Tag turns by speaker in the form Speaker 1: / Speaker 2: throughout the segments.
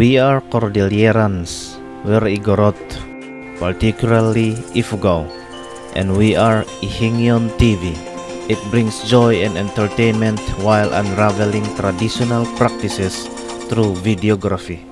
Speaker 1: We are Cordillerans, we're Igorot, particularly Ifugao, and we are Ihingyon TV. It brings joy and entertainment while unraveling traditional practices through videography.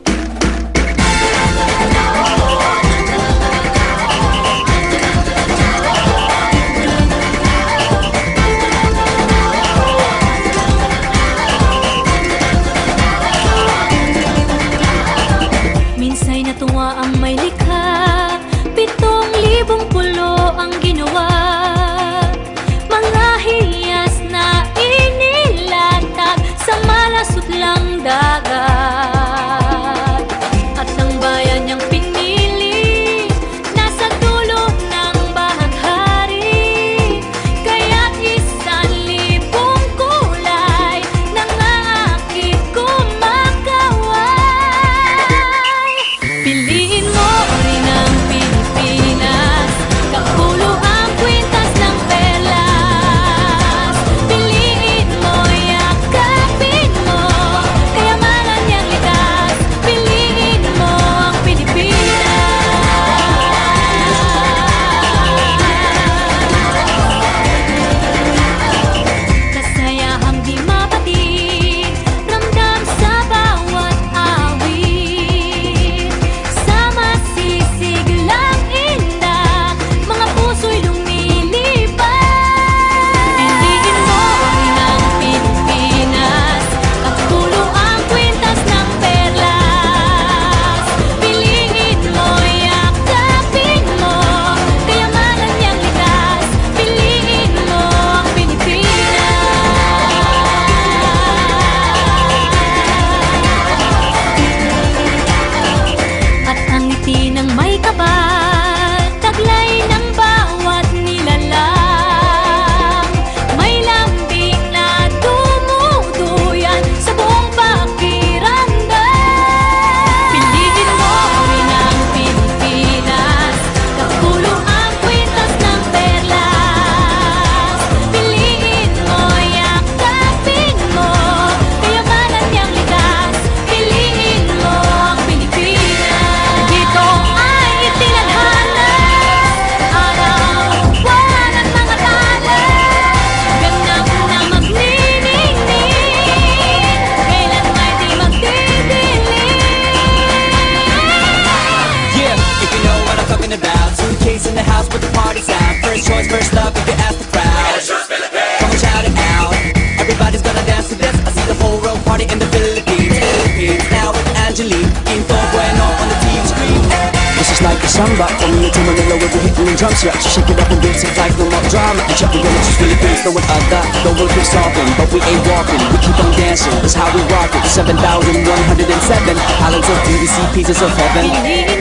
Speaker 2: The house with the party's out First choice, first love, if you ask the crowd. Come on, shout it out. Everybody's gonna dance to this I see the whole world party in the Philippines. Philippines, now with Angelique Info bueno on the TV screen.
Speaker 3: This is like a samba. Coming into Manila with the hitting and drums Yeah, she shake it up and dance it like no more drama. And check the gonna choose Philippines Know what I got, the world keeps talking But we ain't walking, we keep on dancing That's how we rock it. 7,107 Islands of beauty, see pieces of heaven